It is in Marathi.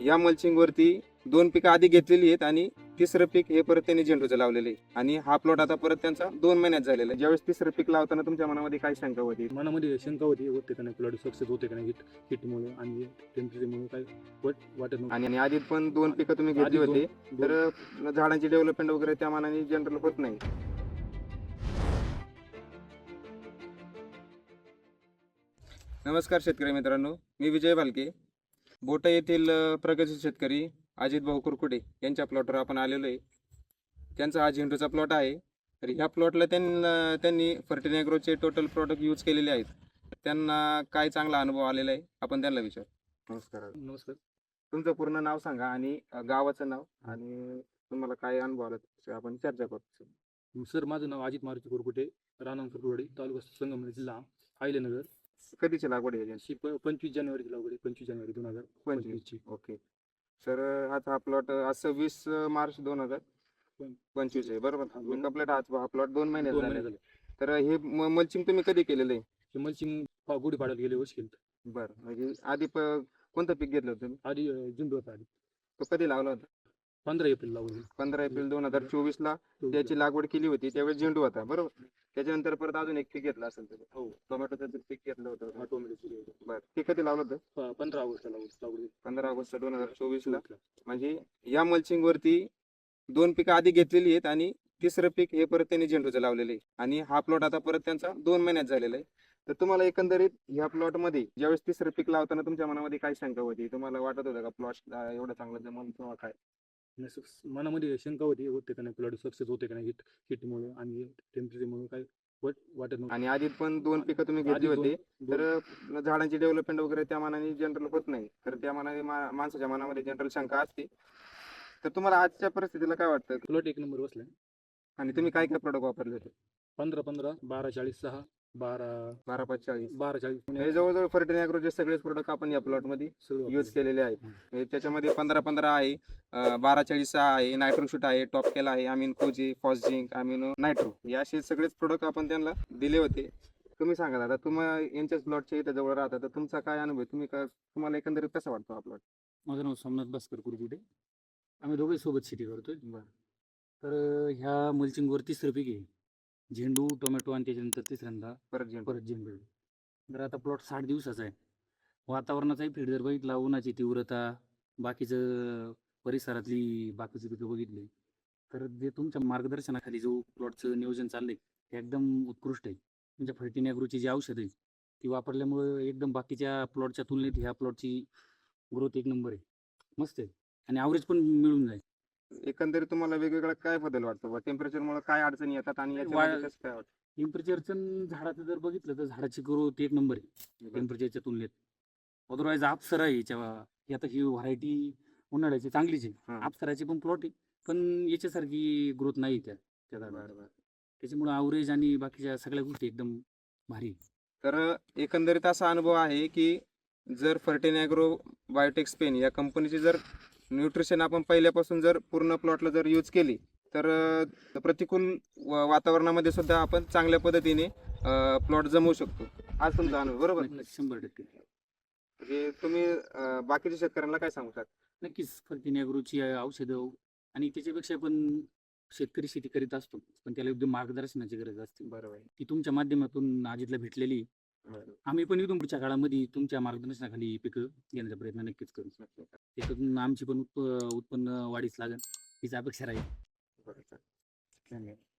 या मल्चिंग वरती दोन पिकं आधी घेतलेली आहेत आणि तिसरं पीक हे परत त्यांनी झेंडूचं लावलेलं आहे. आणि हा प्लॉट आता परत त्यांचा दोन महिन्यात झालेला आहे. ज्यावेळेस तिसरं पीक लावताना तुमच्या मनामध्ये काय शंका होती? मनामध्ये शंका होती होते का नाही? प्लॉट सक्सेस होते का नाही? हिट हिटमुळे आणि टेम्परेचरमुळे काय वाट वाटत नव्हतं. आणि आणि आधी पण दोन पिकं तुम्ही घेतली आधी होती. दोन- तर झाडांची डेव्हलपमेंट वगैरे त्या मानाने जनरल होत नाही. नमस्कार शेतकरी मित्रांनो मी विजय भालके. बोटा येथील अ, प्रगतशील शेतकरी अजित भाऊ कुरकुटे यांच्या प्लॉटवर आपण आलेलो आहे. त्यांचा हा झेंडूचा प्लॉट आहे. तर ह्या प्लॉटला त्यांना त्यांनी फर्टिनॅग्रोचे टोटल प्रॉडक्ट यूज केलेले आहेत. त्यांना काय चांगला अनुभव आलेला आहे आपण त्यांना विचार. नमस्कार. नमस्कार. तुमचं पूर्ण नाव सांगा आणि गावाचं नाव आणि तुम्हाला काय अनुभव आला आपण चर्चा करू. सर माझं नाव अजित मारुती कोरकुटे राणा कुरकुडवाडी तालुका संगमनेर जिल्हा आयलेनगर कधीची लागवड आहे यांची. प- पंचवीस जानेवारीची लागवड आहे पंचवीस जानेवारी दोन हजार पंचवीस पंचवीसची ओके सर आता हा प्लॉट आज सव्वीस मार्च दोन हजार पंचवीस आहे बरोबर? दोन- कंप्लीट हा प्लॉट दोन महिने दोन महिने झाले. तर हे मल्चिंग तुम्ही कधी केलेलं आहे? मल्चिंग गुढी पाडायला गेले वर्ष केलं. बरं म्हणजे आधी प- कोणतं पीक घेतलं होतं तुम्ही? आधी अं, झेंडू होता आधी. तो कधी लावला होता? पंधरा एप्रिल लागवड पंधरा एप्रिल दोन हजार चोवीस ला त्याची लागवड केली होती त्यावेळेस झेंडू होता बरोबर? त्याच्यानंतर परत अजून एक पीक घेतलं असेल तुम्ही हो. टोमॅटोचं पीक घेतलं होतं. ऑटोमॅटिक बरं. ते कधी लावलं होतं? पंधरा ऑगस्टला लागवड पंधरा ऑगस्ट दोन हजार चोवीस ला. म्हणजे या मल्चिंग वरती दोन पिकं आधी घेतलेली आहेत आणि तिसरं पीक हे परत त्यांनी झेंडूचं लावलेलं आहे. आणि हा प्लॉट आता परत त्यांचा दोन महिन्यात झालेला आहे. तर तुम्हाला एकंदरीत ह्या प्लॉटमध्ये ज्यावेळेस तिसरं पीक लावताना तुमच्या मनामध्ये काय शंका होती? तुम्हाला वाटत होतं का प्लॉट एवढं चांगलं जमल किंवा काय? मनामध्ये शंका होती होते का नाही? प्लॉट सक्सेस होते का नाही? हिट हिटमुळे आणि टेम्परेचरमुळे काय वाट वाटत नव्हतं. आणि आधी पण दोन पिकं तुम्ही आधी घेतली दोन- होती तर झाडांची डेव्हलपमेंट वगैरे त्या मानाने जनरल होत नाही. तर त्या मानाने मा- माणसाच्या मनामध्ये जनरल शंका असते. तर तुम्हाला आजच्या परिस्थितीला काय वाटतं? प्लॉट एक नंबर बसलाय. आणि तुम्ही काय काय प्रोडक्ट वापरले होते? पंधरा पंधरा बारा चाळीस सहा. बारा बारा पाच चाळीस बारा चाळीस हे जवळजवळ फर्टिन सगळेच प्रोडक्ट आपण या प्लॉटमध्ये यूज. केलेले आहेत. म्हणजे त्याच्यामध्ये पंधरा पंधरा आहे अं, बारा चाळीस सहा आहे नायट्रोशूट आहे टॉप केला आहे आमिन कोजी फॉस्झिंक अमिनो नायट्रो. हे असे सगळेच प्रोडक्ट आपण त्यांना दिले होते. तुम्ही सांगा दादा तुम्हाला यांच्याच प्लॉटच्या इथं जवळ राहता तर तुमचा काय अनुभव आहे? तुम्ही का तुम्हाला एकंदरीत कसा वाटतो हा प्लॉट माझं नाव सोमनाथ भास्कर कुरकुटे. आम्ही दोघे सोबत शेती करतोय. बरं. तर अं, ह्या मल्चिंगवर तिसरं पीक आहे झेंडू टोमॅटो आणि त्याच्यानंतर तिसऱ्यांदा परत झेंडू. परत झेंडू. तर आता प्लॉट साठ दिवसाचा आहे. वातावरणाचाही फीड जर बघितला उन्हाची तीव्रता बाकीचं परिसरातली बाकीची पिकं बघितली. तर जे तुमच्या मार्गदर्शनाखाली जो प्लॉटचं नियोजन चाललंय ते एकदम उत्कृष्ट आहे. तुमच्या फर्टिनॅग्रोची जी औषधं आहे ती वापरल्यामुळं एकदम बाकीच्या प्लॉटच्या तुलनेत ह्या प्लॉटची ग्रोथ एक नंबर आहे. मस्त आहे. आणि ॲव्हरेज पण मिळून जाईल. एकंदरीत तुम्हाला वेगवेगळा काय बदल वाटतो टेम्परेचर मुळे काय अडचणी येतात आणि याच्यामध्ये वाय- कसं काय वाटतं टेम्परेचरचं झाडाचं जर बघितलं तर झाडाची ग्रोथ एक नंबर आहे टेम्परेचरच्या तुलनेत अदरवाईज अप्सरा आहे याच्या ही आता ही व्हरायटी उन्हाळ्याची चांगलीच आहे हा. अप्सराची पण प्लॉट आहे पण याच्यासारखी ग्रोथ नाही त्या त्या झाडाला. त्याच्यामुळे ॲव्हरेज आणि बाकीच्या सगळ्या गोष्टी एकदम भारी. तर एकंदरीत असा अनुभव आहे की जर फर्टिन ॲग्रो बायोटेक स्पेन या कंपनीची जर न्यूट्रिशन आपण पहिल्यापासून जर पूर्ण प्लॉटला जर यूज केली तर प्रतिकूल वातावरणामध्ये सुद्धा आपण चांगल्या पद्धतीने प्लॉट जमवू शकतो. आज तुमचा अनुभव बरोबर? शंभर टक्के. म्हणजे तुम्ही बाकीच्या शेतकऱ्यांना काय सांगू शकता? नक्कीच फर्टिनॅग्रोची औषधं आणि त्याच्यापेक्षा पण शेतकरी शेती करीत असतो पण त्याला योग्य मार्गदर्शनाची गरज असते. बरोबर. ती तुमच्या माध्यमातून आजीतला भेटलेली. आम्ही पण इथून पुढच्या काळामध्ये तुमच्या मार्गदर्शनाखाली पिकं घेण्याचा प्रयत्न नक्कीच करू. त्याच्यातून आमची पण उत्प उत्पन्न वाढीस लागेल हीच अपेक्षा राहील. धन्यवाद.